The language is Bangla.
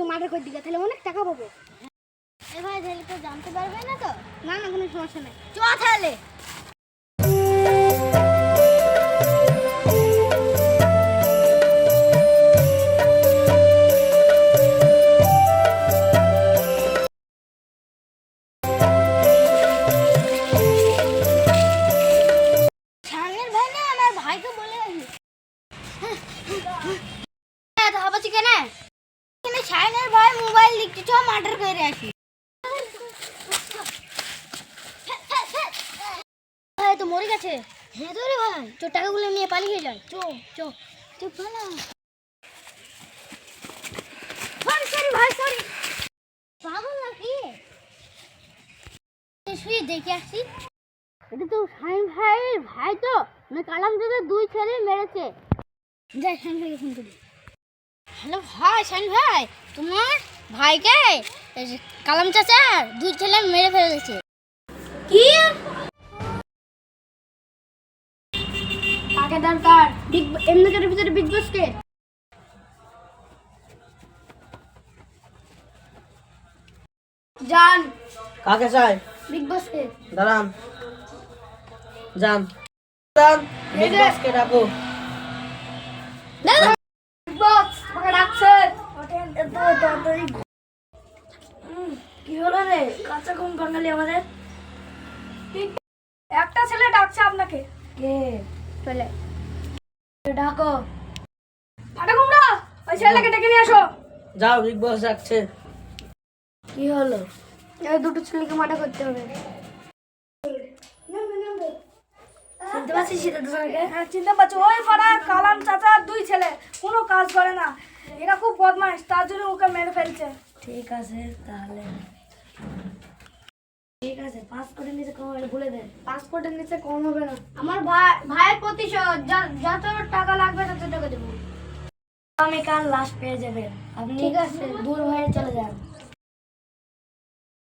আমাকে মাঠে করে দিবে তাহলে অনেক টাকা পাবো। এবার তো জানতে পারবে না তো? না না, কোনো সমস্যা নেই। চ তাহলে। ভাইকে বলে সাইনের ভাই মোবাইল লিখতে চ মার্ডার করে আসি। ভাই তো মরে গেছে। হ্যাঁ তো রে ভাই, তোর টাকাগুলো নিয়ে পালিয়ে যায় চো চো। চুপ না সরি সরি ভাই সরি পাগল নাকি? শুয়ে দেখে আসি। এটা তো শাহিন ভাইয়ের ভাই তো মানে কালাম দাদা দুই ছেলে মেরেছে। যাই শাহিন ভাইকে ফোন করি। হ্যালো ভাই শাহিন ভাই তোমার ভাইকে কালাম চাচার দুই ছেলে মেরে ফেলেছে। কি? কাকে দরকার? বিগ এমনিকের ভিতরে বিগ বসকে জান। কাকে চাই? বিগ বসকে দাঁড়ান। যান যান বিগ বসকে ডাকো। দাদা বিগ বস তোমাকে ডাকছে এত তাড়াতাড়ি কি হলো রে? কাঁচা ঘুম বাঙালি আমাদের। একটা ছেলে ডাকছে আপনাকে। কে? ছেলে। ডাকো? ফাটা কুমড়া ওই ছেলেটাকে ডেকে নিয়ে আসো। যাও বিগ বস ডাকছে। কি হলো? এই দুটো ছেলেকে মাঠা করতে হবে। চিনতে পারছিস সেটা হ্যাঁ চিনতে পারছি ওই পাড়ার কালাম চাচা দুই ছেলে। কোনো কাজ করে না। এরা খুব বদমাইশ তার জন্য ওকে মেরে ফেলছে। ঠিক আছে তাহলে। ঠিক আছে পাসপোর্টের নিচে কম বলে দেন পাসপোর্টের নিচে কম হবে না। আমার ভাই ভাইয়ের প্রতিশোধ যত টাকা লাগবে তত টাকা দেবো। আমি কাল লাশ পেয়ে যাবে আপনি ঠিক আছে। দূর হয়ে চলে যান।